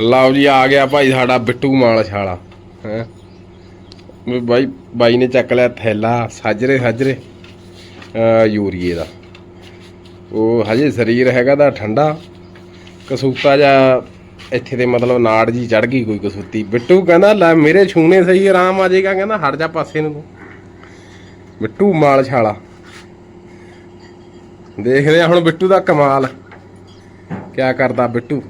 ਲਓ ਜੀ, ਆ ਗਿਆ ਭਾਈ ਸਾਡਾ ਬਿੱਟੂ ਮਾਲ ਛਾਲਾ ਹੈ। ਵੀ ਬਾਈ ਬਾਈ ਨੇ ਚੱਕ ਲਿਆ ਥੈਲਾ, ਸਾਜਰੇ ਸਾਜਰੇ ਯੂਰੀਏ ਦਾ। ਉਹ ਹਜੇ ਸਰੀਰ ਹੈਗਾ ਦਾ ਠੰਡਾ, ਕਸੂਤਾ ਜਾਂ ਇੱਥੇ ਤੇ ਮਤਲਬ ਨਾੜ ਜੀ ਚੜ ਗਈ ਕੋਈ ਕਸੂਤੀ। ਬਿੱਟੂ ਕਹਿੰਦਾ, ਲੈ ਮੇਰੇ ਛੂਨੇ ਸਹੀ, ਆਰਾਮ ਆ ਜਾਏਗਾ ਕਹਿੰਦਾ, ਹਟ ਜਾ ਪਾਸੇ ਨੂੰ ਤੂੰ। ਬਿੱਟੂ ਮਾਲ ਛਾਲਾ ਦੇਖਦੇ ਆ ਹੁਣ ਬਿੱਟੂ ਦਾ ਕਮਾਲ। ਕਿਆ ਕਰਦਾ ਬਿੱਟੂ?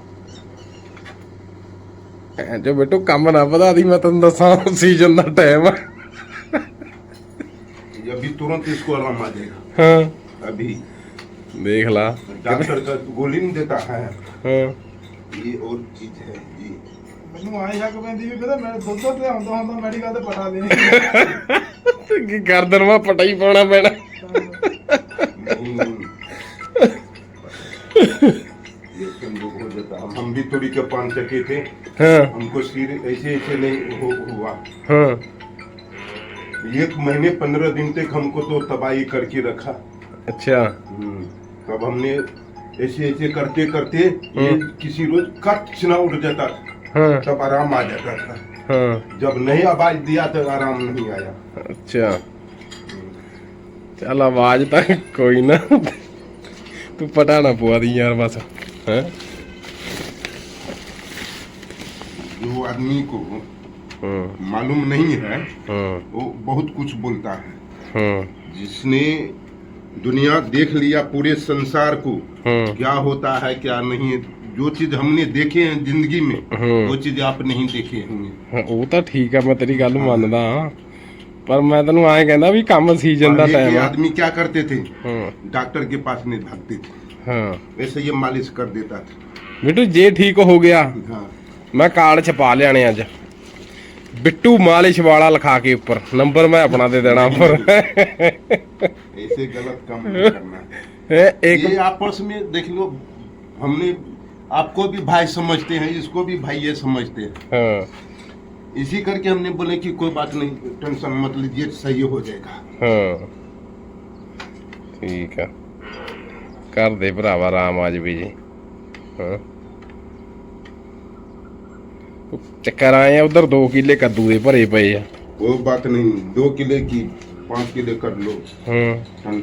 ਜੋ ਬਿੱਟੂ ਕੰਮ ਨਾ ਵਧਾ ਦੀ ਮੈਂ ਤੈਨੂੰ ਦੱਸਾਂ ਸੀਜ਼ਨ ਦਾ ਟਾਈਮ ਆ ये अभी तुरंत इसको आराम आ जाएगा ਹਾਂ अभी ਦੇਖ ਲਾ डॉक्टर का गोली नहीं देता है ਹਾਂ ये और चीज है जी ਮੈਨੂੰ ਆਏ ਸ਼ੱਕ ਪੈਂਦੀ ਵੀ ਪਤਾ ਮੈਂ ਦੁੱਧ ਤੇ ਹੁੰਦਾ ਹੁੰਦਾ ਮੈਡੀਕਲ ਤੇ ਪਟਾ ਦੇ ਕੀ ਗਰਦਨ ਮਾ ਪਟਾ ਹੀ ਪਾਉਣਾ ਪੈਣਾ हम हम भी तुरी के पान चके थे ਹਾਂ हमको सिर ऐसे ऐसे नहीं हो, हुआ ਹਾਂ एक महीने पंद्रह दिन तक हमको तो तबाही करके रखा ਅੱਛਾ तब हमने ऐसे ऐसे करते करते ये किसी रोज कट ना उठ जाता था ਹਾਂ तब आराम आ जाता था ਹਾਂ जब नहीं आवाज दिया तो आराम नहीं आया ਅੱਛਾ ਚੱਲ ਆਵਾਜ਼ ਤਾਂ ਕੋਈ ਨਾ ਤੂੰ ਪਟਾ ਨਾ ਪਵਾ ਦੀ ਯਾਰ ਬਸ ਹੈ जो आदमी को ਹਾਂ मालूम नहीं है ਹਾਂ वो बहुत कुछ बोलता है ਹਾਂ जिसने दुनिया देख लिया पूरे संसार को ਹਾਂ क्या होता है क्या नहीं जो चीज हमने देखे हैं जिंदगी में हम्म। वो चीज आप नहीं देखे होंगे ਹਾਂ, ਉਹ ਤਾਂ ਠੀਕ ਆ ਮੈਂ ਤੇਰੀ ਗੱਲ ਮੰਨਦਾ ਹਾਂ। ਪਰ ਮੈਂ ਤੈਨੂੰ ਐਂ ਕਹਿੰਦਾ ਵੀ ਕੰਮ ਸੀਜ਼ਨ ਦਾ पहले ਟਾਈਮ के ਆ आदमी क्या करते थे ਹਾਂ डॉक्टर के पास नहीं भागते थे ਹਾਂ वैसे ये मालिश कर देता था ਬਿੱਟੂ ਜੇ ਠੀਕ ਹੋ ਗਿਆ हाँ ਮੈਂ ਕਾਰਡ ਛਪਾ ਲਿਆਣੇ ਅੱਜ ਬਿੱਟੂ ਮਾਲਿਸ਼ ਵਾਲਾ ਲਿਖਾ ਕੇ ਉੱਪਰ ਨੰਬਰ ਮੈਂ ਆਪਣਾ ਦੇ ਦੇਣਾ ਉੱਪਰ ऐसे गलत काम नहीं करना ਇਹ ਇੱਕ ये आपस में देख लो हमने आपको भी भाई समझते हैं इसको भी भाई ये समझते हैं ਹਾਂ इसी करके हमने बोले कि कोई बात नहीं टेंशन मत लीजिए सही हो जाएगा ਹਾਂ ਠੀਕ ਆ ਕਰ ਦੇ ਭਰਾਵਾ ਰਾਮ ਆ ਜਵੇ ਜੀ ਹਾਂ चक्कर आए हैं उधर दो किले कद्दू के भरे पए है वो बात नहीं दो किले की पाँच किले कर लो हम्म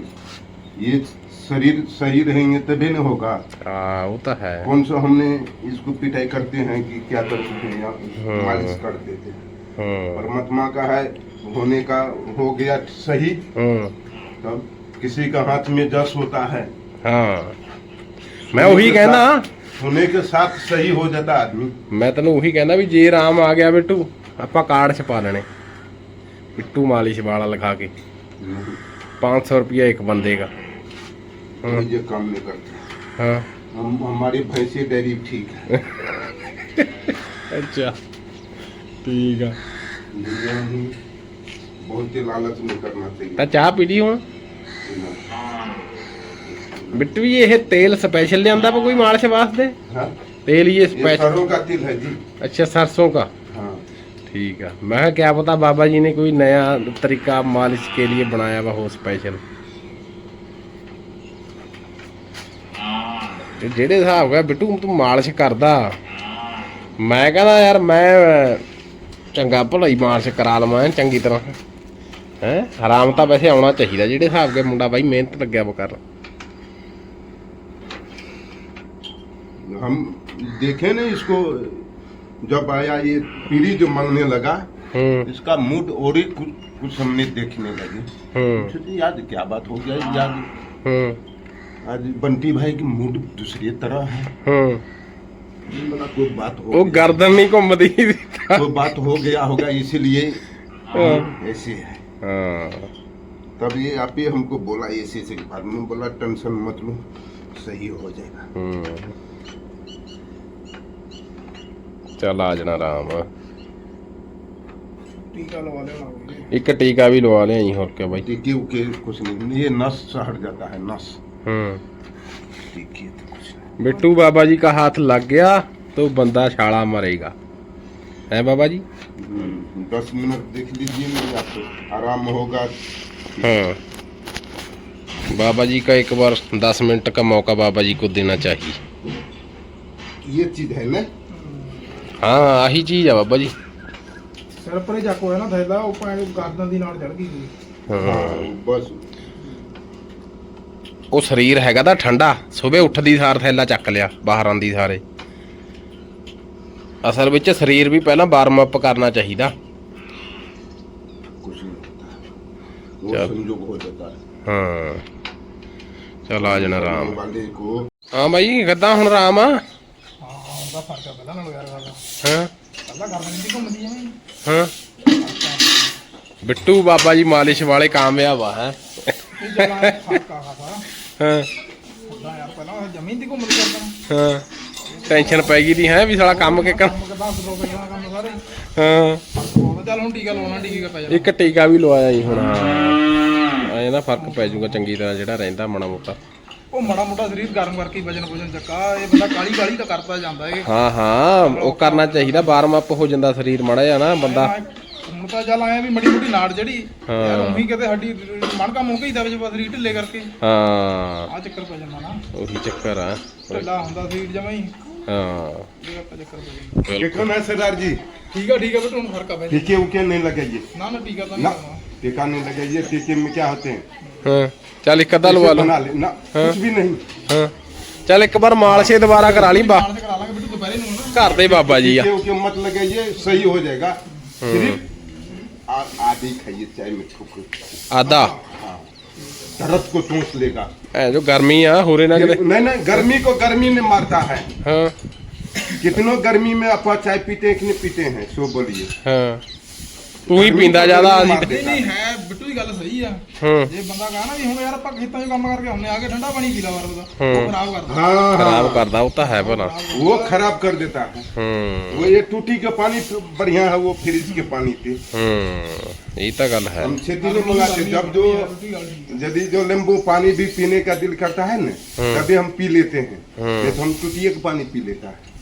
ये शरीर सही रहेंगे तभी ना होगा हाँ वो तो है कौन सा हमने इसको पिटाई करते हैं कि क्या करते हैं मालिश करते थे परमात्मा का है होने का हो गया सही तब किसी का हाथ में जस होता है हाँ मैं वही कहना होने के साथ सही हो जाता आदमी ਮੈਂ ਤੈਨੂੰ ਉਹੀ ਕਹਿੰਦਾ ਵੀ ਜੇ ਆਰਾਮ ਆ ਗਿਆ ਬਿੱਟੂ ਆਪਾਂ ਕਾਰਡ ਛਪਾ ਲੈਣੇ ਬਿੱਟੂ ਮਾਲਿਸ਼ ਵਾਲਾ ਲਿਖਾ ਕੇ 500 ਰੁਪਇਆ ਇੱਕ ਬੰਦੇ ਦਾ हम ये काम नहीं करते ਹਾਂ हम हमारी भैंसी डेयरी ठीक है ਅੱਛਾ ਠੀਕ ਆ दुनिया में बहुत ही लालच नहीं करना चाहिए ਤਾਂ ਚਾਹ ਪੀ ਲਈ ਹੁਣ ਬਿੱਟੂ ਜੀ ਇਹ ਤੇਲ ਸਪੈਸ਼ਲ ਲਿਆਂਦਾ ਪਾ ਕੋਈ ਮਾਲਿਸ਼ ਵਾਸਤੇ हाँ? तेल ये ये स्पेशल सरों का तिल है जी अच्छा सरसों का हाँ ठीक है मैं कहा, क्या पता बाबा जी ने कोई नया तरीका मालिश के लिए बनाया हुआ हो स्पेशल ਤੇ ਜਿਹੜੇ ਹਿਸਾਬ ਨਾਲ ਬਿੱਟੂ ਤੂੰ ਮਾਲਿਸ਼ ਕਰਦਾ ਮੈਂ ਕਹਿੰਦਾ ਯਾਰ ਮੈਂ ਚੰਗਾ ਭਲਾ ਹੀ ਮਾਲਿਸ਼ ਕਰਾ ਲਵਾਂ ਚੰਗੀ ਤਰ੍ਹਾਂ ਹੈ ਆਰਾਮ ਤਾਂ ਵੈਸੇ ਆਉਣਾ ਚਾਹੀਦਾ ਜਿਹੜੇ ਹਿਸਾਬ ਕੇ ਮੁੰਡਾ ਬਾਈ ਮਿਹਨਤ ਲੱਗਿਆ ਵਾ ਕਰ हम देखे ना इसको जब आया ये पीढ़ी जो मांगने लगा हम्म। इसका मूड और ही कुछ कुछ हमने देखने लगे। हम्म। तो याद क्या बात हो गया याद हम्म। आज बंटी भाई की मूड दूसरी तरह है। कोई बात हो वो गर्दन नहीं को मदी कोई बात हो गया होगा इसीलिए हाँ। ऐसे है। हाँ। तब ये आप ही हमको बोला ऐसे ऐसे बाद में बोला टेंशन मत लो सही हो जाएगा। ਚੱਲ ਆ ਜਾਣਾ ਆਰਾਮ ਟੀਕਾ ਲਵਾ ਲੈਣਾ ਕੋਈ ਇੱਕ ਟੀਕਾ ਵੀ ਲਵਾ ਲਿਆਈ ਹੋਰ ਕਿਆ ਬਾਈ टीके उके कुछ नहीं ये नस से हट जाता है नस ਹੂੰ टीके तो कुछ नहीं बिट्टू बाबा जी का हाथ लग गया तो बंदा छाला मरेगा है बाबा जी हम्म, दस मिनट देख लीजिए मेरे आपको आराम होगा हाँ बाबा जी का एक बार दस मिनट का मौका बाबा जी को देना चाहिए ये चीज है ना ਹਾਂ ਆਹੀ ਚੀਜ਼ ਆ ਬਾਬਾ ਜੀ ਸਿਰ ਪਰੇ ਚੱਕ ਹੋਇਆ ਨਾ ਥੈਲਾ ਉਹ ਪਾਣੀ ਗਰਦਨ ਦੀ ਨਾਲ ਚੜ ਗਈ ਸੀ ਹਾਂ हाँ बस ਉਹ ਸਰੀਰ ਹੈਗਾ ਤਾਂ ਠੰਡਾ ਸਵੇਰੇ ਉੱਠਦੀ ਸਾਰ ਥੈਲਾ ਚੱਕ ਲਿਆ ਬਾਹਰ ਆਂਦੀ ਸਾਰੇ ਅਸਲ ਵਿੱਚ ਸਰੀਰ ਵੀ ਪਹਿਲਾਂ ਵਾਰਮ ਅਪ ਕਰਨਾ ਚਾਹੀਦਾ कुछ नहीं होता है। वो चल। संजोग हो जाता है ਹਾਂ ਚਲ ਆ ਜਾਣਾ ਆਰਾਮ वाले को ਹਾਂ ਬਾਈ ਕਿੱਦਾਂ ਹੁਣ ਆਰਾਮ ਆ ਹਾਂ ਉਹਦਾ ਫ਼ਰਕ ਆ ਪਹਿਲਾਂ ਨਾਲੋਂ ਯਾਰ ਵਾਲਾ ਹਾਂ? ਪਹਿਲਾਂ ਗਰਦਨ ਦੀ ਘੁੰਮਦੀ ਐਵੇਂ ਹੀ। ਹਾਂ? ਬਿੱਟੂ ਬਾਬਾ ਜੀ ਮਾਲਿਸ਼ ਵਾਲੇ ਕਾਮਯਾਬ ਆ ਹੈ? ਇਹ ਜਲਾ ਫ਼ਰਕ ਆ ਖਾਸਾ। ਹਾਂ? ਉਹਦਾ ਯਾਰ ਪਹਿਲਾਂ ਉਹ ਜ਼ਮੀਨ ਦੀ ਘੁੰਮਦੀ ਕਰਦਾ ਹਾਂ? ਟੈਨਸ਼ਨ ਪੈ ਗਈ ਦੀ ਹੈ ਵੀ ਸਾਲਾ ਕੰਮ ਕਿੱਕਣ ਕੰਮ ਕਰਦਾ ਸਲੋ ਪਈ ਜਾਣਾ ਕੰਮ ਸਾਰੇ। ਹਾਂ? ਉਹ ਚੱਲ ਹੁਣ ਟੀਕਾ ਲਾਉਣਾ ਟੀਕੇ ਪੈ ਜਾਣਾ ਇੱਕ ਟੀਕਾ ਵੀ ਲਵਾਇਆ ਜੀ ਹੁਣ ਹਾਂ। ਐਂ ਨਾ ਫ਼ਰਕ ਪੈ ਜਾਊਗਾ ਚੰਗੀ ਤਰ੍ਹਾਂ ਜਿਹੜਾ ਰਹਿੰਦਾ ਮਾੜਾ ਮੋਟਾ। ਉਹ ਮਾੜਾ ਮੋਟਾ ਸਰੀਰ ਗਰਮ ਕਰਕੇ ਵਜਨ ਵਜਨ ਚੱਕਾ ਇਹ ਬੰਦਾ ਕਾਲੀ ਕਾਲੀ ਤਾਂ ਕਰਦਾ ਜਾਂਦਾ ਇਹ। ਹਾਂ ਹਾਂ ਉਹ ਕਰਨਾ ਚਾਹੀਦਾ ਵਾਰਮ ਅਪ ਹੋ ਜਾਂਦਾ ਸਰੀਰ ਮਾੜਾ ਜਿਹਾ ਨਾ ਬੰਦਾ। ਹੁਣ ਤਾਂ ਚੱਲ ਆਇਆ ਵੀ ਮੜੀ ਮੋਟੀ ਨਾੜ ਜਿਹੜੀ ਯਾਰ ਉਹੀ ਕਿਤੇ ਹੱਡੀ ਮਣਕਾ ਮੁਣਕਾ ਹੀ ਦਬਜ ਬਸ ਰੀਟ ਲੈ ਕਰਕੇ। ਹਾਂ। ਆ ਚੱਕਰ ਪੈ ਜਾਂਦਾ ਨਾ। ਉਹੀ ਚੱਕਰ ਆ। ਢਿੱਲਾ ਹੁੰਦਾ ਸਰੀਰ ਜਮਾ ਹੀ। ਹਾਂ। ਦੇਖੋ ਨਾ ਸਰਦਾਰ ਜੀ। ਠੀਕ ਆ ਠੀਕ ਆ ਬਟ ਹੁਣ ਫ਼ਰਕ ਆ ਬਈ। ਟੀਕੇ ਉਕੇ ਨਹੀਂ ਲੱਗਿਆ ਜੀ। ਨਾ ਨਾ ਟੀਕਾ ਤਾਂ ਨਹੀਂ टिकाने लगे ये टीके में क्या होते हैं? हाँ, चल एक दल ना हाँ। कुछ भी नहीं। हाँ। चल एक बार माल से दोबारा करा ली बा। घर दे बाबा जी क्योंकि मत लगे ये सही हो जाएगा। आधी खाइए चाय में आधा? दर्द को सोच लेगा। जो गर्मी है हो रही ना नहीं नहीं गर्मी को गर्मी ने मारता है। हाँ। कितनों गर्मी में अपा चाय पीते हैं कि नहीं पीते हैं? सो बोलिए। हाँ। ਤੂੰ ਹੀ ਪੀਂਦਾ ਜ਼ਿਆਦਾ ਅਸੀਂ ਤੇ- ਨਹੀਂ ਨਹੀਂ ਹੈ ਬਿੱਟੂ ਦੀ ਗੱਲ ਸਹੀ ਆ ਹਾਂ ਜੇ ਬੰਦਾ ਕਹਾਂ ਨਾ ਵੀ ਹੁਣ ਯਾਰ ਆਪਾਂ ਖੇਤਾਂ 'ਚ ਕੰਮ ਕਰਕੇ ਆਉਂਦੇ ਆ ਕੇ ਠੰਡਾ ਪਾਣੀ ਪੀ ਲਾ ਵਾਰ ਉਹਦਾ ਹੂੰ। ਉਹ ਖਰਾਬ ਕਰਦਾ हाँ ਖਰਾਬ हाँ ਕਰਦਾ ਉਹ ਤਾਂ ਹੈ ਭਲਾ वो खराब कर देता है ਹੂੰ वो ये टूटी का पानी तो बढ़िया है वो फ्रिज के पानी पे ਹੂੰ ਇਹ ਤਾਂ ਗੱਲ ਹੈ हम खेती नहीं मंगाते जब जो ਬਿੱਟੂ ਦੀ ਗੱਲ ਠੀਕ ਆ। यदि जो नींबू पानी भी पीने का दिल करता है ना तभी हम पी लेते हैं हम्म। नहीं तो हम टूटिए का पानी पी लेता है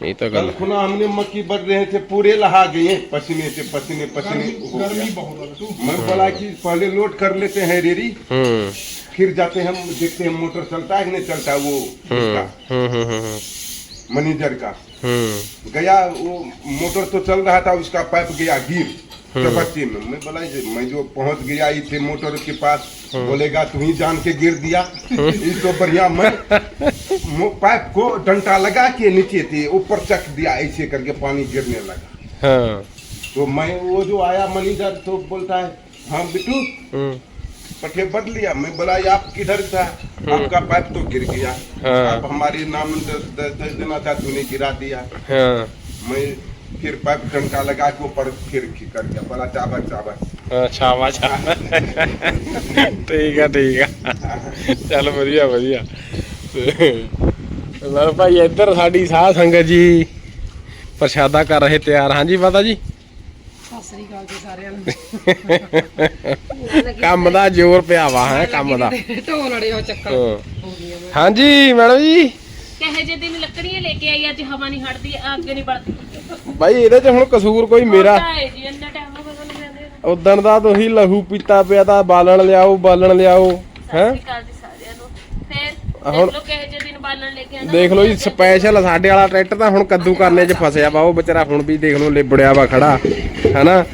यही तो कल खुना हमने मक्की बट रहे थे पूरे लहा गए पसीने से पसीने पसीने गर्मी बहुत मैं बोला कि पहले लोड कर लेते हैं रेरी फिर जाते हैं देखते हैं मोटर चलता है कि नहीं चलता वो मैनेजर का गया वो मोटर तो चल रहा था उसका पाइप गया गिर चबच्चे में। मैं बोला मैं जो पहुँच गया ही थे मोटर के पास बोलेगा तू ही जान के गिर दिया। ये तो बढ़िया मैं पाइप को डंटा लगा के नीचे थे ऊपर चक दिया ऐसे करके पानी गिरने लगा। हाँ। तो मैं वो जो आया मैनेजर तो बोलता है हाँ बिट्टू हम्म, पट्टे बढ़ लिया। मैं बोला आप किधर था? आपका पाइप तो गिर गया। हाँ। आप हमारी नाम दस देना था तूने गिरा दिया। हाँ। मैं फिर पाइप डंका लगा के ऊपर फिर कर दिया बोला चाबा चाबा ਹਾਂ, ਸ਼ਾਬਾਸ਼ ਠੀਕ ਆ ਠੀਕ ਆ ਚੱਲ ਵਧੀਆ ਵਧੀਆ ਤੇ ਲਓ ਭਾਈ ਇੱਧਰ ਸਾਡੀ ਸਾਧ ਸੰਗਤ ਜੀ ਪ੍ਰਸ਼ਾਦਾ ਕਰ ਰਹੇ ਤਿਆਰ ਹਾਂਜੀ ਪਤਾ ਜੀ ਸਤਿ ਸ੍ਰੀ ਅਕਾਲ ਜੀ ਸਾਰਿਆਂ ਨੂੰ ਕੰਮ ਦਾ ਜ਼ੋਰ ਪਿਆ ਵਾ ਹੈ ਕੰਮ ਦਾ ਢੋਲ ਲੜੇ ਹੋ ਚੱਕਰ ਹਾਂ। ਹੋ ਗਈਆਂ ਮੈਂ। ਹਾਂਜੀ ਮੈਡਮ ਜੀ ਕਹੇ ਜੇ ਦਿਨ ਲੱਕੜੀਆਂ ਲੈ ਕੇ ਆਈ ਅੱਜ ਹਵਾ ਨਹੀਂ ਹਟਦੀ ਅੱਗੇ ਨਹੀਂ ਬੜਦੀ ਭਾਈ ਇਹਦੇ ਚ ਹੁਣ ਕਸੂਰ ਕੋਈ ਮੇਰਾ। ਮੋਟਾ ਹੈ ਜੀ ਇੰਨਾ ਟਾਈਮ ਹੋ ਗਿਆ ਤੁਹਾਨੂੰ ਕਹਿੰਦੇ ਉਦਣ ਦਾ ਤੁਸੀਂ ਲਹੂ ਪੀਤਾ ਪਿਆ ਤਾਂ ਬਾਲਣ ਲਿਆਓ ਬਾਲਣ ਲਿਆਓ ਹੈ? ਸਤਿ ਸ਼੍ਰੀ ਅਕਾਲ ਜੀ ਸਾਰਿਆਂ ਨੂੰ। ਫੇਰ ਹੁਣ- ਦੇਖ ਲਓ ਕਹੇ ਜੇ ਦਿਨ ਬਾਲਣ ਲੈ ਕੇ ਆਣਾ ਦੇਖ ਲਓ ਜੀ ਸਪੈਸ਼ਲ ਸਾਡੇ ਵਾਲਾ ਟਰੈਕਟਰ ਤਾਂ ਹੁਣ ਕੱਦੂ ਕਰਨੇ 'ਚ ਫਸਿਆ ਵਾ ਉਹ ਵਿਚਾਰਾ ਹੁਣ ਵੀ ਦੇਖ ਲਓ ਲਿਬੜਿਆ ਵਾ ਖੜਾ ਹਨਾ?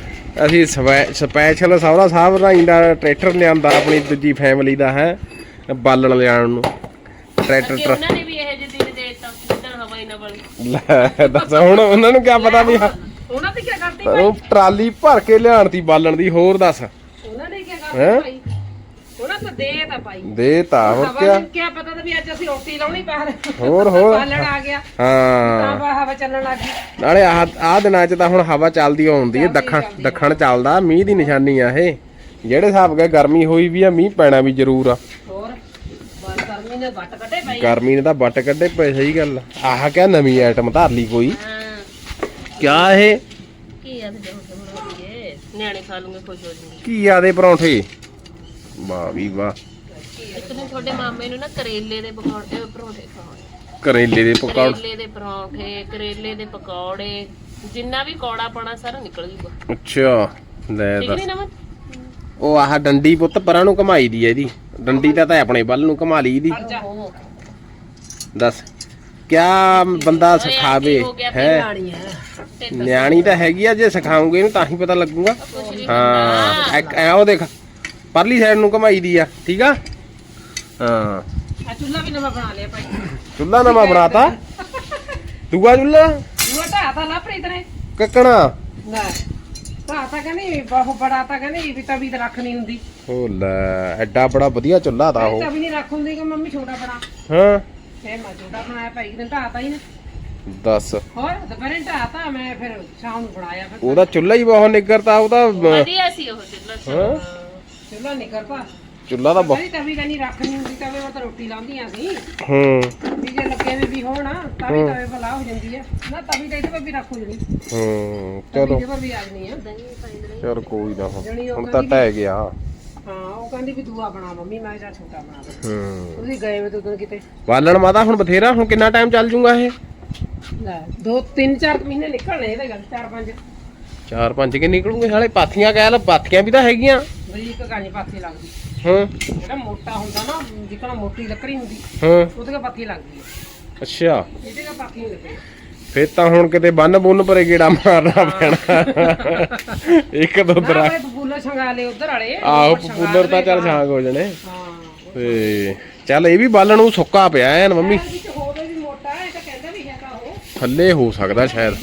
ਅਸੀਂ ਸਵੈ- ਸਪੈਸ਼ਲ ਸਹੁਰਾ ਸਾਹਿਬ ਰਾਈ ਦਾ ਟਰੈਕਟਰ ਲਿਆਂਦਾ ਆਪਣੀ ਦੂਜੀ ਫੈਮਿਲੀ ਦਾ ਹੈ? ਬਾਲਣ ਲਿਆਉਣ ਨੂੰ। ਟਰੈਕਟਰ ਟਰ- ਉਹਨਾਂ ਨੇ ਵੀ ਇਹ ਦਿੱਤਾ ਜਿੱਦਣ ਹਵਾ ਹੀ ਨਾ ਬਲੀ ਲੈ ਦੱਸ ਹੁਣ ਉਹਨਾਂ ਨੂੰ ਕੀ ਪਤਾ ਵੀ ਹਾਂ, ਉਹਨਾਂ ਤੇ ਕੀ ਕਰਤੀ ਉਹ ਟਰਾਲੀ ਭਰ ਕੇ ਲਿਆਣ ਦੀ ਬਾਲਣ ਦੀ ਹੋਰ ਦੱਸ। ਉਹਨਾਂ ਨੇ ਕੀ ਹੈਂ? ਕਰਤੀ ਭਾਈ? ਉਹਨਾਂ ਤੋਂ ਦੇ ਤਾਂ ਭਾਈ। ਦੇ ਤਾਂ ਹੋਰ ਹਵਾ ਕਿਆ? ਨੂੰ ਕੀ ਪਤਾ ਤਾਂ ਵੀ ਅੱਜ ਅਸੀਂ ਰੋਟੀ ਲਾਉਣੀ ਪਾ ਰਹੇ ਹੋਰ ਹੋਰ। ਬਾਲਣ ਆ ਗਿਆ। ਹਾਂ। ਤਾਂ ਬਾ ਹਵਾ ਚੱਲਣ ਲੱਗ ਗਈ। ਨਾਲੇ ਆਹ ਆਹ ਦਿਨਾਂ 'ਚ ਤਾਂ ਹੁਣ ਹਵਾ ਚੱਲਦੀ ਆਉਂਦੀ ਹੈ ਦੱਖਣ ਦੱਖਣ ਚੱਲਦਾ ਮੀਂਹ ਦੀ ਨਿਸ਼ਾਨੀ ਆ ਇਹ। ਜਿਹੜੇ ਹਿਸਾਬ ਨਾਲ ਗਰਮੀ ਹੋਈ ਵੀ ਆ ਮੀਂਹ ਪੈਣਾ ਵੀ ਜ਼ਰੂਰ ਆ। ਹੋਰ? ਗਰਮੀ ਨੇ ਵੱਟ ਕੱਢੇ ਭਾਈ ਗਰਮੀ ਨੇ ਤਾਂ ਵੱਟ ਕੱਢੇ ਪਏ ਸਹੀ ਗੱਲ। ਆਹ ਕਿਆ ਨਵੀਂ ਆਈਟਮ ਧਰ ਲਈ ਕੋਈ? ਹਾਂ। ਕਿਆ ਇਹ? ਕੀ ਆ ਤੇ ਹੁਣ ਬਣਾਈਏ ਨਿਆਣੇ ਖਾ ਲੂਗੇ ਖੁਸ਼ ਹੋ ਜੂਗੇ ਘੀਆ ਦੇ ਪਰੌਂਠੇ? ਵਾਹ ਵੀ ਵਾਹ। ਇੱਕ ਦਿਨ ਤੁਹਾਡੇ ਮਾਮੇ ਨੂੰ ਨਾ ਕਰੇਲੇ ਦੇ ਪਕੌੜੇ ਪਰੌਂਠੇ ਖਾਣੇ ਕਰੇਲੇ ਦੇ ਪਕੌੜੇ। ਕਰੇਲੇ ਦੇ ਪਰੌਂਠੇ ਕਰੇਲੇ ਦੇ ਪਕੌੜੇ ਜਿੰਨਾ ਵੀ ਕੌੜਾ ਪਣਾ ਸਾਰਾ ਨਿਕਲ ਜੂਗਾ। ਅੱਛਾ ਲੈ ਠੀਕ ਦੱਸ। ਨਹੀਂ ਨਮਨ ਉਹ ਆਹ ਡੰਡੀ ਪੁੱਤ ਪਰਾਂ ਨੂੰ ਘਮਾਈ ਦੀ ਐ ਇਹਦੀ। ਡੰਡੀ ਤਾਂ ਤਾਂ ਆਪਣੇ ਵੱਲ ਨੂੰ ਘਮਾ ਲਈ ਦੀ ਦੱਸ ਕਿਆ ਬੰਦਾ ਸਿਖਾਵੇ ਹੈ ਨਿਆਣੀ ਤਾਂ ਹੈਗੀ ਆ ਜੇ ਸਿਖਾਉਂਗੇ ਇਹਨੂੰ ਤਾਂ ਹੀ ਪਤਾ ਲੱਗੂਗਾ। ਹਾਂ ਐ ਉਹ ਦੇਖ ਪਰਲੀ ਸਾਈਡ ਨੂੰ ਘਮਾਈ ਦੀ ਆ ਠੀਕ ਆ? ਹਾਂ। ਆ ਚੁੱਲ੍ਹਾ ਵੀ ਨਵਾਂ ਬਣਾ ਲਿਆ ਭਾਈ। ਚੁੱਲਾ ਨਵਾਂ ਬਣਾਤਾ? ਦੂਆ ਚੁੱਲਾ ਢਾਹ ਤਾਂ ਲਾ ਪ੍ਰੀਤ ਨੇ ਕੱਕਣਾ? ਲੈ। ਢਾਹ ਤਾਂ ਕਹਿੰਦੀ ਬਹੁ ਬੜਾ ਤਾਂ ਕਹਿੰਦੀ ਵੀ ਤਵੀ ਤੇ ਰੱਖ ਨਹੀਂ ਹੁੰਦੀ। ਉਹ ਲੈ ਐਡਾ ਬੜਾ ਵਧੀਆ ਚੁੱਲਾ ਤਾ ਉਹ। ਤਵੀ ਨਹੀਂ ਰੱਖ ਹੁੰਦੀ ਕਿ ਮੰਮੀ ਛੋਟਾ ਬਣਾ। ਹਾਂ। ਫੇਰ ਮੈਂ ਛੋਟਾ ਬਣਾਇਆ ਭਾਈ ਕਿ ਢਾਹ ਤਾਂ ਹੀ ਨਾ। ਦੱਸ। ਹੋਰ ਦੁਪਹਿਰੇ ਢਾਹ ਤਾਂ ਮੈਂ ਫਿਰ ਸ਼ਾਮ ਨੂੰ ਬਣਾਇਆ। ਫਿਰ ਉਹਦਾ ਚੁੱਲਾ ਹੀ ਬਹੁਤ ਨਿੱਗਰਤਾ ਉਹਦਾ ਵਧੀਆ ਸੀ ਉਹ ਚੁੱਲ੍ਹਾ ਹਾਂ। ਚੁੱਲ੍ਹਾ ਨਹੀਂ ਕਰਦਾ ਚੁੱਲਾ ਤਾਂ ਬਹੁਤ ਕਹਿੰਦੀ ਤਵੀ ਕਹਿੰਦੀ ਰੱਖ ਨਹੀਂ ਹੁੰਦੀ ਤਵੇ ਉਹ ਤਾਂ ਰੋਟੀ ਲਾਉਂਦੀਆਂ ਸੀ। ਹੂੰ। ਵੀ ਜੇ ਲੱਗੇ ਵੀ ਵੀ ਹੋਣ ਤਾਂ ਵੀ ਤਵੇ ਭਲਾ ਹੋ ਜਾਂਦੀ ਹੈ ਨਾ ਤਵੀ ਤਾਂ ਇਹਦੇ ਪਰ ਵੀ ਰੱਖ ਹੋ ਜਣੀ ਹੂੰ ਤਵੀ ਚਲੋ। ਇਹਦੇ ਪਰ ਵੀ ਆ ਜਣੀ ਆ। ਚਲ ਕੋਈ ਨਾ। ਹੁਣ ਤਾਂ ਟਹਿ ਗਿਆ। ਹਾਂ ਉਹ ਕਹਿੰਦੀ ਵੀ ਦੂਆ ਬਣਾ ਮੰਮੀ ਮੈਂ ਜਾਂ ਛੋਟਾ ਬਣਾ ਦੇ ਹੂੰ। ਤੁਸੀਂ ਗਏ ਵੇ ਉਦੋਂ ਕਿਤੇ। ਬਾਲਣ ਮਾਤਾ ਹੁਣ ਬਥੇਰਾ ਹੁਣ ਕਿੰਨਾ ਟਾਈਮ ਚੱਲ ਜੂਗਾ ਇਹ? ਲੈ ਦੋ ਤਿੰਨ ਚਾਰ ਮਹੀਨੇ ਨਿਕਲਣੇ ਇਹਦੇ ਗੱਲ ਚਾਰ ਪੰਜ। ਚਾਰ ਪੰਜ ਕੇ ਨਿਕਲੂਗੇ ਹਾਲੇ ਪਾਥੀਆਂ ਕਹਿ ਲ ਪਾਥੀਆਂ ਵੀ ਤਾਂ ਹੈਗੀਆਂ। ਬਰੀਕ ਗਾਣੀ ਪਾਥੀ ਲੱਗਦੀ। ਹਾਂ। ਜਿਹੜਾ ਮੋਟਾ ਹੁੰਦਾ ਨਾ ਜਿੱਕਣਾ ਮੋਟੀ ਲੱਕੜੀ ਹੁੰਦੀ ਹਾਂ। ਉਹਦੇ ਕਾ ਪਾਥੀ ਲੱਗਦੀ ਹੈ। ਅੱਛਾ। ਇਹਦੇ ਕਾ ਪਾਥੀ ਨਹੀਂ ਲੱਗਦੀ। ਫੇਰ ਤਾਂ ਹੁਣ ਕਿਤੇ ਬੰਨ ਬੁੰਨ ਪਰੇ ਗੇੜਾ ਮਾਰਨਾ ਪੈਣਾ। ਇੱਕ ਦੋ ਨਾ ਦਰਾ ਵੇ ਬਬੂਲਰ ਛੰਗਾ ਲੈ ਉਧਰ ਵਾਲੇ। ਆਹੋ ਛੰਗਾ ਪਪੂਲਰ ਤਾਂ ਚੱਲ ਛਾਂਗ ਹੋ ਜਣੇ। ਹਾਂ ਤੇ ਚੱਲ ਇਹ ਵੀ ਬਾਲਣ ਨੂੰ ਸੁੱਕਾ ਪਿਆ ਐਨ ਮੰਮੀ। ਇਹਦੇ ਵਿੱਚ ਹੋਵੇ ਵੀ ਮੋਟਾ ਇਹ ਤਾਂ ਕਹਿੰਦਾ ਵੀ ਹੈਗਾ ਉਹ। ਥੱਲੇ ਹੋ ਸਕਦਾ ਸ਼ਾਇਦ।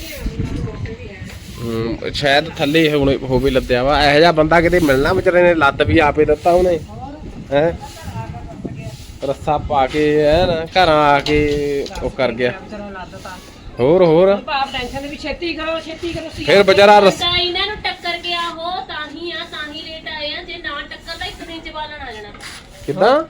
ਸ਼ਾਇਦ ਥੱਲੇ ਹੁਣ ਹੋਵੇ ਲੱਦਿਆ ਵਾ। ਇਹੋ ਜਿਹਾ ਬੰਦਾ ਕਿਤੇ ਮਿਲਣਾ ਵਿਚਾਰੇ ਨੇ ਲੱਦ ਵੀ ਆਪੇ ਦਿੱਤਾ ਉਹਨੇ। ਹੈ? ਰੱਸਾ ਪਾ ਕੇ ਹੈ ਨਾ ਘਰਾਂ ਆ ਕੇ ਉਹ ਕਰ ਗਿਆ। ਹੋਰ ਹੋਰ? ਭਾਪ ਟੈਨਸ਼ਨ ਦੇ ਵੀ ਛੇਤੀ ਕਰੋ ਛੇਤੀ ਕਰੋ ਫਿਰ ਵਿਚਾਰਾ ਰੱਸ ਤਾਂ ਇਹਨਾਂ ਨੂੰ ਟੱਕਰ ਗਿਆ ਹੋ ਤਾਂ ਹੀ ਆ ਤਾਂ ਹੀ ਲੇਟ ਆਏ ਆ। ਜੇ ਨਾ ਟੱਕਰ ਤਾਂ ਇੱਕ ਦਿਨ ਚ ਬਾਲਣ ਆ ਜਾਣਾ। ਕਿਦਾਂ?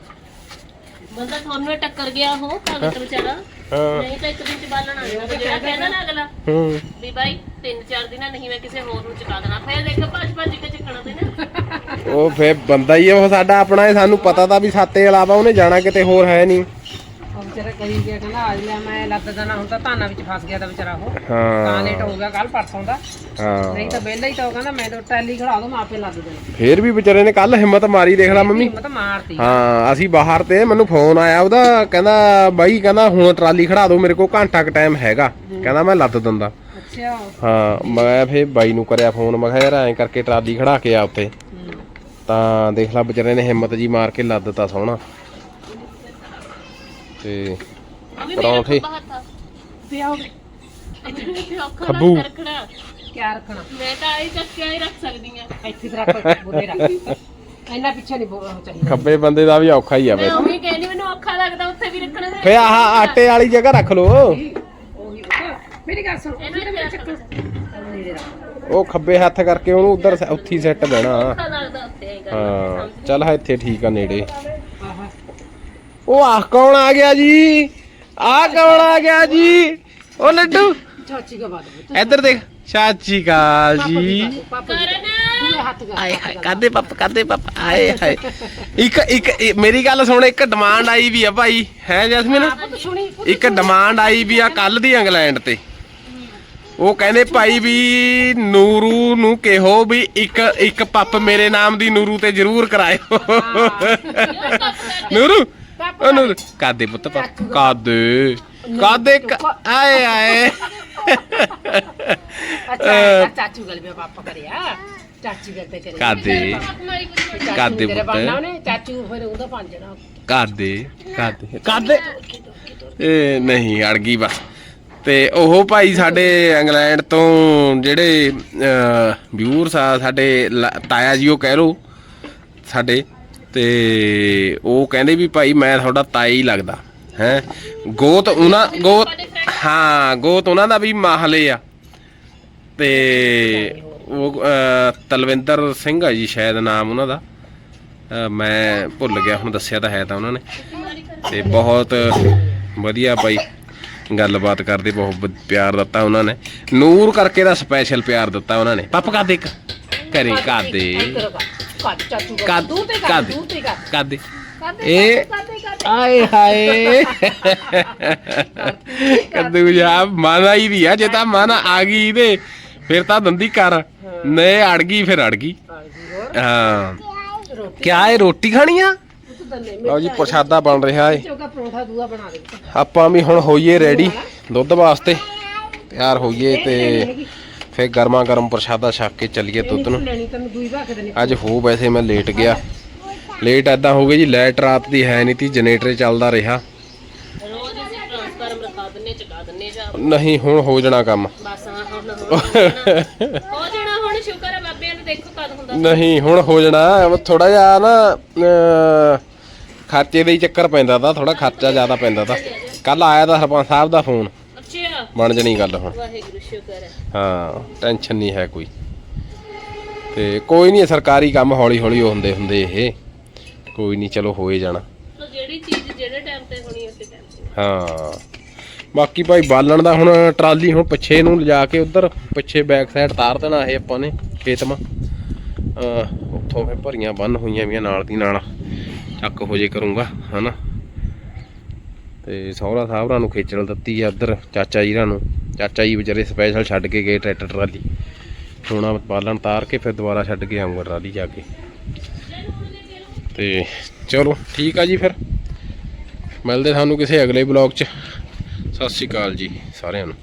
ਬੰਦਾ ਤੁਹਾਨੂੰ ਹੀ ਟੱਕਰ ਗਿਆ ਹੋ ਭਗਤ ਵਿਚਾਰਾ ਨਹੀਂ ਤਾਂ ਇੱਕ ਦਿਨ ਚ ਬਾਲਣ ਆ ਜਾਣਾ ਤੇ ਜਿਹੜਾ ਕਹਿੰਦਾ ਨਾ ਅਗਲਾ ਹੂੰ। ਵੀ ਬਾਈ ਤਿੰਨ ਚਾਰ ਦਿਨਾਂ ਨਹੀਂ ਮੈਂ ਕਿਸੇ ਹੋਰ ਨੂੰ ਚੁਕਾ ਦੇਣਾ। ਫਿਰ ਦੇਖ ਭੱਜ ਭੱਜ ਕੇ ਚੱਕਣਾ ਤੇ ਨਾ। ਉਹ ਫੇਰ ਬੰਦਾ ਹੀ ਆ ਉਹ ਸਾਡਾ ਆਪਣਾ ਇਹ ਸਾਨੂੰ ਪਤਾ ਤਾਂ ਵੀ ਸਾਤੇ ਇਲਾਵਾ ਉਹਨੇ ਜਾਣਾ ਕਿਤੇ ਹੋਰ ਹੈ ਨਹੀਂ। ਵਿਚਾਰਾ ਕਰੀ ਗਿਆ ਕਹਿੰਦਾ ਆ ਲਿਆ ਮੈਂ ਲੱਦ ਦੇਣਾ ਹੁਣ ਤਾਂ ਧਾਨਾਂ ਵਿੱਚ ਫਸ ਗਿਆ ਤਾਂ ਵਿਚਾਰਾ ਉਹ। ਤਾਂ ਹਾਂ ਲੇਟ ਹੋ ਗਿਆ ਕੱਲ ਪਰਸੋਂ ਦਾ। ਹਾਂ। ਨਹੀਂ ਤਾਂ ਵਿਹਲਾ ਹੀ ਤਾਂ ਉਹ ਕਹਿੰਦਾ ਮੈਂ ਤਾਂ ਟੈਲੀ ਖੜਾ ਦੋ ਮਾਪੇ ਲੱਦ ਦੇਣਾ। ਫੇਰ ਵੀ ਵਿਚਾਰੇ ਨੇ ਕੱਲ ਹਿੰਮਤ ਮਾਰੀ ਦੇਖ ਲਾ ਮੰਮੀ। ਹਿੰਮਤ ਮਾਰਤੀ। ਹਾਂ ਅਸੀਂ ਬਾਹਰ ਤੇ ਮੈਨੂੰ ਫੋਨ ਆਇਆ ਉਹਦਾ ਕਹਿੰਦਾ ਬਾਈ ਕਹਿੰਦਾ ਹੁਣ ਟਰਾਲੀ ਖੜਾ ਦਿਓ ਮੇਰੇ ਕੋਲ ਘੰਟਾ ਕ ਟਾਈਮ ਹੈਗਾ। ਕਹਿੰਦਾ ਮੈਂ ਲੱਦ ਦਿੰਦਾ। ਅੱਛਾ। ਹਾਂ ਮੈਂ ਫੇਰ ਬਾਈ ਨੂੰ ਕਰਿਆ ਫੋਨ ਮੈਂ ਕਿਹਾ ਯਾਰ ਐਂ ਕਰਕੇ ਟਰਾਲੀ ਖੜਾ ਕੇ ਆ ਉੱਤੇ। ਤਾਂ ਦੇਖ ਲਾ ਵਿਚਾਰੇ ਨੇ ਹਿੰਮਤ ਜੀ ਮਾਰ ਕੇ ਲੱਦ ਦਿੱਤਾ ਸੋਹਣਾ। ਤੇ ਪਰੌਂਠੇ। ਖੱਬਾ। ਪਿਆਓ ਕਿਆ ਰੱਖਣਾ? ਮੈਂ ਤਾਂ ਆਈ ਚੱਕਿਆ ਹੀ ਰੱਖ ਸਕਦੀ ਆ ਇੱਥੇ ਤੇ ਰੱਖ ਬੁਰੇ ਰੱਖ ਇੰਨਾ ਪਿੱਛੇ ਨਹੀਂ ਬੋਲਣਾ ਚਾਹੀਦਾ ਖੱਬੇ ਬੰਦੇ ਦਾ ਵੀ ਔਖਾ ਹੀ ਆ ਮੈਂ ਉਹੀ ਕਹਿੰਦੀ ਮੈਨੂੰ ਔਖਾ ਲੱਗਦਾ ਉੱਥੇ ਵੀ ਰੱਖਣਾ ਫੇ ਆਹ ਆਟੇ ਵਾਲੀ ਜਗ੍ਹਾ ਰੱਖ ਲੋ ਉਹੀ ਉਹ ਮੇਰੀ ਗੱਲ ਸੁਣ ਉਹ ਖੱਬੇ ਹੱਥ ਕਰਕੇ ਉਹਨੂੰ ਉਧਰ ਉੱਥੀ ਸੈੱਟ ਦੇਣਾ ਔਖਾ ਲੱਗਦਾ ਉੱਥੇ ਇਹ ਗੱਲ ਹਾਂ ਚੱਲ ਹਾਂ ਇੱਥੇ ਠੀਕ ਆ ਨੇੜੇ। ਉਹ ਆਹ ਕੌਣ ਆ ਗਿਆ ਜੀ? ਆਹ ਕੌਣ ਆ ਗਿਆ ਜੀ? ਉਹ ਲੱਡੂ। ਚਾਚੀ ਕਾ ਬਾਤ ਇੱਧਰ ਦੇਖ ਚਾਚੀ ਕਾਲ ਜੀ। ਆਏ ਹਾਏ ਕਾਦੇ ਪਾਪ ਕਾਦੇ ਪਾਪ? ਆਏ ਹਾਏ। ਇੱਕ ਇੱਕ ਇਹ- ਮੇਰੀ ਗੱਲ ਸੁਣ ਇੱਕ ਡਿਮਾਂਡ ਆਈ ਵੀ ਆ ਭਾਈ। ਹੈ ਜੈਸਮੀਨ? ਸੁਣੀ ਇੱਕ ਡਿਮਾਂਡ ਆਈ ਵੀ ਆ ਕੱਲ ਦੀ ਇੰਗਲੈਂਡ ਤੇ। ਉਹ ਕਹਿੰਦੇ ਭਾਈ ਵੀ ਨੂਰੂ ਨੂੰ ਕਿਹੋ ਵੀ ਇੱਕ ਇੱਕ ਪੱਪ ਮੇਰੇ ਨਾਮ ਦੀ ਨੂਰੂ ਤੇ ਜ਼ਰੂਰ ਕਰਾਇਓ। ਨੂਰੂ ਉਹ ਨੂਰੂ ਕਾਦੇ ਪੁੱਤ ਪੱਪ ਕਾਦੇ? ਕਾਦੇ ਕ- ਆਏ ਆਏ। ਅੱਛਾ ਚਾਚੂ ਗੱਲ ਵੀ ਪਾਪਾ ਕਰਿਆ ਚਾਚੀ ਗੱਲ ਤੇ ਕਰਿਆ ਕਾਦੇ? ਕਾਦੇ ਤੇਰੇ ਪੁੱਤ? ਬਣਨਾ ਉਹਨੇ ਚਾਚੂ ਫਿਰ ਉਹਦਾ ਬਣ ਜਾਣਾ। ਕਾਦੇ? ਕਾਦੇ? ਕਾਦੇ? ਇਹ ਨਹੀਂ ਅੜ ਗਈ ਬਸ। ਤੇ ਉਹ ਭਾਈ ਸਾਡੇ ਇੰਗਲੈਂਡ ਤੋਂ ਜਿਹੜੇ ਵਿਊਅਰਸ ਆ ਸਾਡੇ ਲ- ਤਾਇਆ ਜੀ ਉਹ ਕਹਿ ਲੋ ਸਾਡੇ ਤੇ ਉਹ ਕਹਿੰਦੇ ਵੀ ਭਾਈ ਮੈਂ ਤੁਹਾਡਾ ਤਾਇਆ ਹੀ ਲੱਗਦਾ, ਹੈ। ਗੋਤ ਉਹਨਾਂ, ਗੋਤ, ਹਾਂ, ਗੋਤ ਉਹਨਾਂ ਦਾ ਵੀ ਮਾਹਲੇ ਆ। ਤੇ ਉਹ ਤਲਵਿੰਦਰ ਸਿੰਘ ਆ ਜੀ, ਸ਼ਾਇਦ ਨਾਮ ਉਹਨਾਂ ਦਾ। ਮੈਂ ਭੁੱਲ ਗਿਆ, ਹੁਣ ਦੱਸਿਆ ਤਾਂ ਹੈ ਤਾਂ ਉਹਨਾਂ ਨੇ। ਤੇ ਬਹੁਤ ਵਧੀਆ ਬਾਈ, ਗੱਲਬਾਤ ਕਰਦੇ, ਬਹੁਤ ਪਿਆਰ ਦਿੱਤਾ ਉਹਨਾਂ ਨੇ। ਨੂਰ ਕਰਕੇ ਦਾ ਸਪੈਸ਼ਲ ਪਿਆਰ ਦਿੱਤਾ ਉਹਨਾਂ ਨੇ। ਪੱਪ ਕਾ ਦੇਖ ਕਰੇ ਕਾਦੇ ਕਰ ਚਾਚੂ ਕਰ ਕਾਦ ਦੂਰ ਤੇ ਕਰ ਕਾਦੇ ਦੂਰ ਤੇ ਕਰ। ਕਾਦੇ ਇਹ ਆਏ ਹਾਏ। ਕੱਦੂ ਜਾ ਮਨ ਆਈ ਦੀ ਆ ਜੇ ਤਾਂ ਮਨ ਆ ਗਈ ਇਹਦੇ ਫਿਰ ਤਾਂ ਦੰਦੀ ਕਰ। ਨੇ ਅੜ ਗਈ ਫਿਰ ਅੜ ਗਈ। ਹਾਂ। ਕਿਆ ਇਹ ਰੋਟੀ ਖਾਣੀ ਆ? ਲਓ ਜੀ ਪ੍ਰਸ਼ਾਦਾ ਬਣ ਰਿਹਾ ਏ। ਚੋਕਾ ਪਰੌਂਠਾ ਦੂਆ ਬਣਾ ਦੇ। ਆਪਾਂ ਵੀ ਹੁਣ ਹੋਈਏ ਰੈਡੀ ਦੁੱਧ ਵਾਸਤੇ। ਤਿਆਰ ਹੋਈਏ ਤੇ ਫਿਰ ਗਰਮਾ ਗਰਮ ਪ੍ਰਸ਼ਾਦਾ ਛਕ ਕੇ ਚੱਲੀਏ ਦੁੱਧ ਨੂੰ। ਲੈਣੀ ਤੈਨੂੰ ਦੂਈ ਭਾ ਕੇ ਦੇਣੀ ਅੱਜ ਹੋ ਵੈਸੇ ਮੈਂ ਲੇਟ ਗਿਆ। ਲੇਟ ਐਦਾਂ ਹੋ ਗਈ ਜੀ ਲਾਈਟ ਰਾਤ ਦੀ ਹੈ ਨਹੀਂ ਤੀ ਜਨਰੇਟਰ ਚੱਲਦਾ ਰਿਹਾ। ਰੋਜ਼ ਅਸੀਂ ਟ੍ਰਾਂਸਫਾਰਮ ਰਖਾ ਦਿੰਨੇ ਚਕਾ ਦਿੰਨੇ ਜਾਂ ਨਹੀਂ ਹੁਣ ਹੋ ਜਾਣਾ ਕੰਮ। ਬਸ ਹਾਂ ਹੁਣ ਹੋ ਜਾਣਾ। ਹੋ ਜਾਣਾ ਹੁਣ ਸ਼ੁਕਰ ਹੈ ਬਾਬਿਆਂ ਨੂੰ ਦੇਖੋ ਕਦ ਹੁੰਦਾ। ਨਹੀਂ ਹੁਣ ਹੋ ਜਾਣਾ ਥੋੜਾ ਜਿਹਾ ਨਾ ਖਰਚੇ ਦੇ ਹੀ ਚੱਕਰ ਪੈਂਦਾ ਤਾਂ ਥੋੜਾ ਖਰਚਾ ਜ਼ਿਆਦਾ ਪੈਂਦਾ ਤਾਂ। ਕੱਲ ਆਇਆ ਤਾਂ ਸਰਪੰਚ ਸਾਹਿਬ ਦਾ ਫੋਨ। ਬਣ ਜਣੀ ਗੱਲ ਹੁਣ। ਵਾਹਿਗੁਰੂ ਸ਼ੁਕਰ ਹੈ। ਹਾਂ ਟੈਨਸ਼ਨ ਨਹੀਂ ਹੈ ਕੋਈ। ਤੇ ਕੋਈ ਨਹੀਂ ਸਰਕਾਰੀ ਕੰਮ ਹੌਲੀ ਹੌਲੀ ਹੁੰਦੇ ਹੁੰਦੇ ਇਹ। ਕੋਈ ਨਹੀਂ ਚਲੋ ਹੋਏ ਜਾਣਾ। ਤਾਂ ਜਿਹੜੀ ਚੀਜ਼ ਜਿਹੜੇ ਟਾਈਮ ਤੇ ਹੋਣੀ ਉਸੇ ਟਾਈਮ ਤੇ। ਹਾਂ। ਬਾਕੀ ਭਾਈ ਬਾਲਣ ਦਾ ਹੁਣ ਟਰਾਲੀ ਹੁਣ ਪਿੱਛੇ ਨੂੰ ਲਿਜਾ ਕੇ ਉਧਰ ਪਿੱਛੇ ਬੈਕ ਸਾਈਡ ਤਾਰ ਦੇਣਾ ਇਹ ਆਪਾਂ ਨੇ ਖੇਤ ਮਾ ਉੱਥੋਂ ਫੇ ਭਰੀਆਂ ਬੰਨ ਹੋਈਆਂ ਵੀਆਂ ਨਾਲ ਦੀ ਨਾਲ। ਚੱਕ ਹੋ ਜੇ ਕਰੂੰਗਾ ਹਨਾ। ਤੇ ਸਹੁਰਾ ਸਾਹਿਬਰਾਂ ਨੂੰ ਖੇਚਲ ਦਿੱਤੀ ਆ ਉਧਰ ਚਾਚਾ ਜੀਰਾਂ ਨੂੰ। ਚਾਚਾ ਜੀ ਵਿਚਾਰੇ ਸਪੈਸ਼ਲ ਛੱਡ ਕੇ ਗਏ ਟਰੈਕਟਰ ਟਰਾਲੀ। ਹੁਣ ਪਾਲਣ ਤਾਰ ਕੇ ਫਿਰ ਦੁਬਾਰਾ ਛੱਡ ਕੇ ਆਉਂਗਾ ਟਰਾਲੀ ਜਾ ਕੇ। ਤੇ ਚਲੋ, ਠੀਕ ਆ ਜੀ ਫਿਰ। ਮਿਲਦੇ ਸਾਨੂੰ ਕਿਸੇ ਅਗਲੇ ਬਲੌਗ 'ਚ। ਸਤਿ ਸ਼੍ਰੀ ਅਕਾਲ ਜੀ ਸਾਰਿਆਂ ਨੂੰ।